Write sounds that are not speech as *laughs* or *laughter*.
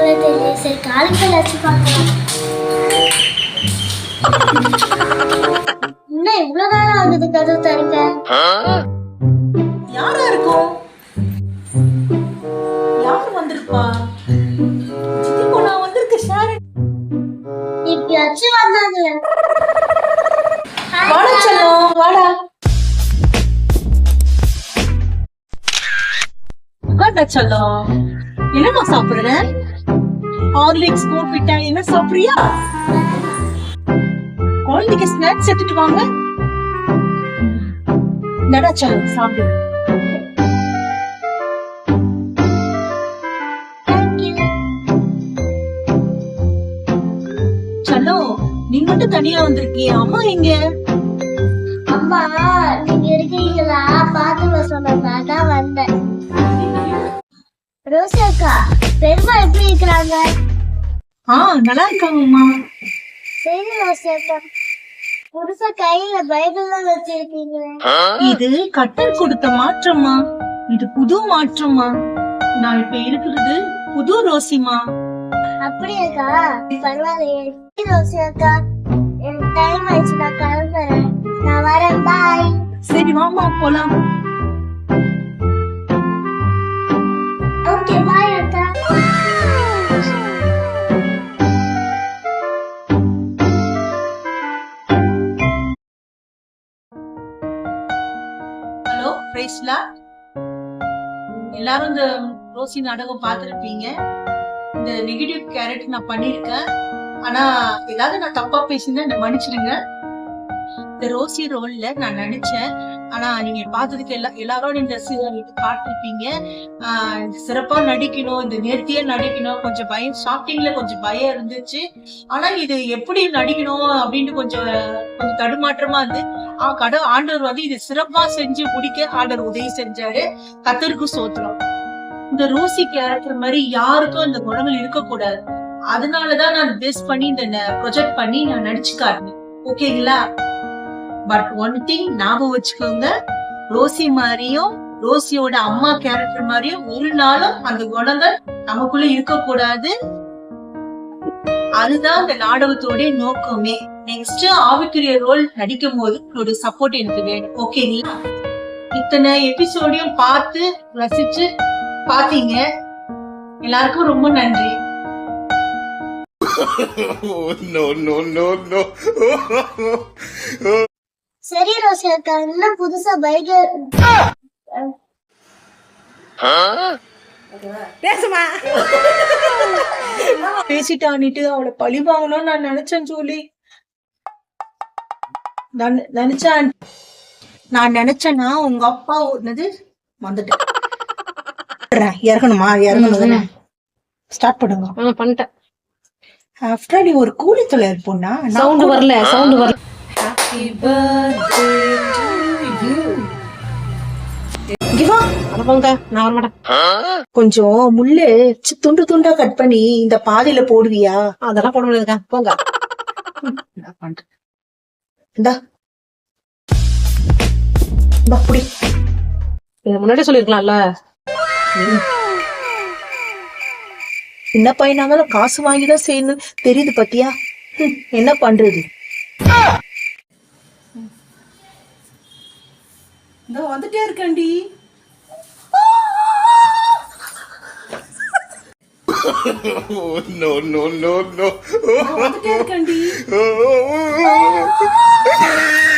தெரியல. சரி காலுக்கு வச்சு பார்க்கலாம். இன்னும் இவ்வளவு நேரம் ஆகுது கதவு தருங்க யாரா இருக்கும்? யார் வந்திருப்பா? வந்திருக்கு ஷாரு இப்பயாச்சும் வந்தாங்க. வாடா செல்லம் வாடா. உட்காண்டா செல்லம். என்னம்மா சாப்பிடுற? ஹார்லிக்ஸ் போட்டுட்டா என்ன சாப்பிடுறியா? குழந்தைக்கு ஸ்நாக்ஸ் எடுத்துட்டு வாங்க. நடா சாப்பிடு. செல்லம் நீ மட்டும் தனியா வந்திருக்கிய அம்மா எங்க? அம்மா நீங்க இருக்கீங்களா? பாத்து சொன்னா தான் வந்தேன். ரோசி அக்கா பெருமா எப்படி இருக்கிறாங்க? ஆ நல்லா இருக்காங்கம்மா சரி அக்கா புதுசா கையில பைபிள்லாம் வச்சிருக்கீங்களே. இது கட்டர் கொடுத்த மாற்றம்மா. இது புது மாற்றம்மா. நான் இப்ப இருக்கிறது புது ரோசிமா அப்படியாக்கா? பரவாயில்லையே. ரோசி அக்கா டைம் ஆயிடுச்சு நான் கிளம்புறேன். நான் வரேன் பாய் சரி வாமா போலாம். ஹலோ பிரேஸ்லா எல்லாரும் இந்த ரோசி நாடகம் பார்த்திருப்பீங்க. இந்த நெகட்டிவ் கேரக்டர் நான் பண்ணியிருக்கேன். ஆனா ஏதாவது நான் தப்பா பேசியிருந்தா என்னை மன்னிச்சிடுங்க. இந்த ரோசி ரோல்ல நான் நடிச்சேன். ஆனா நீங்க பார்த்ததுக்கு எல்லா எல்லாரும் இந்த பார்த்துருப்பீங்க. இது சிறப்பா நடிக்கணும் இந்த நேர்த்தியா நடிக்கணும். கொஞ்சம் பயம் ஸ்டார்டிங்ல கொஞ்சம் பயம் இருந்துச்சு. ஆனா இது எப்படி நடிக்கணும் அப்படின்னு கொஞ்சம் கொஞ்சம் தடுமாற்றமா இருந்து கட ஆண்டவர் வந்து இது சிறப்பா செஞ்சு முடிக்க ஆண்டவர் உதவி செஞ்சாரு. கத்தருக்கு சோத்திரம் இந்த ரோசி கேரக்டர் மாதிரி யாருக்கும் அந்த குணங்கள் இருக்கக்கூடாது. அதனாலதான் நான் பேஸ் பண்ணி இந்த ப்ரொஜெக்ட் பண்ணி நான் நடிச்சு காட்டினேன். ஓகேங்களா பட் ஒன் திங் ஞாபகம் வச்சுக்கோங்க. ரோசி மாதிரியும் ரோசியோட அம்மா கேரக்டர் மாதிரியும் ஒரு நாளும் அந்த குணங்கள் நமக்குள்ள இருக்கக்கூடாது. அதுதான் இந்த நாடகத்தோட நோக்கமே. நெக்ஸ்ட் ஆவிக்குரிய ரோல் நடிக்கும் போது உங்களோட சப்போர்ட் எனக்கு வேணும். ஓகேங்களா இத்தனை எபிசோடையும் பார்த்து ரசிச்சு பாத்தீங்க எல்லாருக்கும் ரொம்ப நன்றி. சரி ரோசி அக்கா. இன்னும் புதுசா பைபிள் பேசிட்டான்னுட்டு அவளை பழி வாங்கணும்னு நான் நினைச்சேன் ஜூலி. நான் நினைச்சேன். நான் நினைச்சேன்னா உங்க அப்பா என்னது? வந்துட்டேன். இறங்கணுமா இறங்கணும் ஸ்டார்ட் பண்ணுங்க. பண்ணிட்டேன். ஆஃப்டர் நீ ஒரு கூலி தொழில் பொண்ணா சவுண்ட் வரல சவுண்ட் வரல. அனுப்பங்க நான் வர மாட்டேன் கொஞ்சம் முள்ளு துண்டு துண்டா கட் பண்ணி இந்த பாதையில போடுவியா? அதெல்லாம் போட முடியாதுக்கா போங்க. இந்தா. இந்தா புடி. இது முன்னாடியே சொல்லிருக்கலாம்ல என்ன பையனா இருந்தாலும் காசு வாங்கிதான் செய்யணும் தெரியுது பாத்தியா? என்ன பண்றது? இந்த வந்துட்டே இருக்கேன்டி. *laughs* no, no, no, no. *laughs*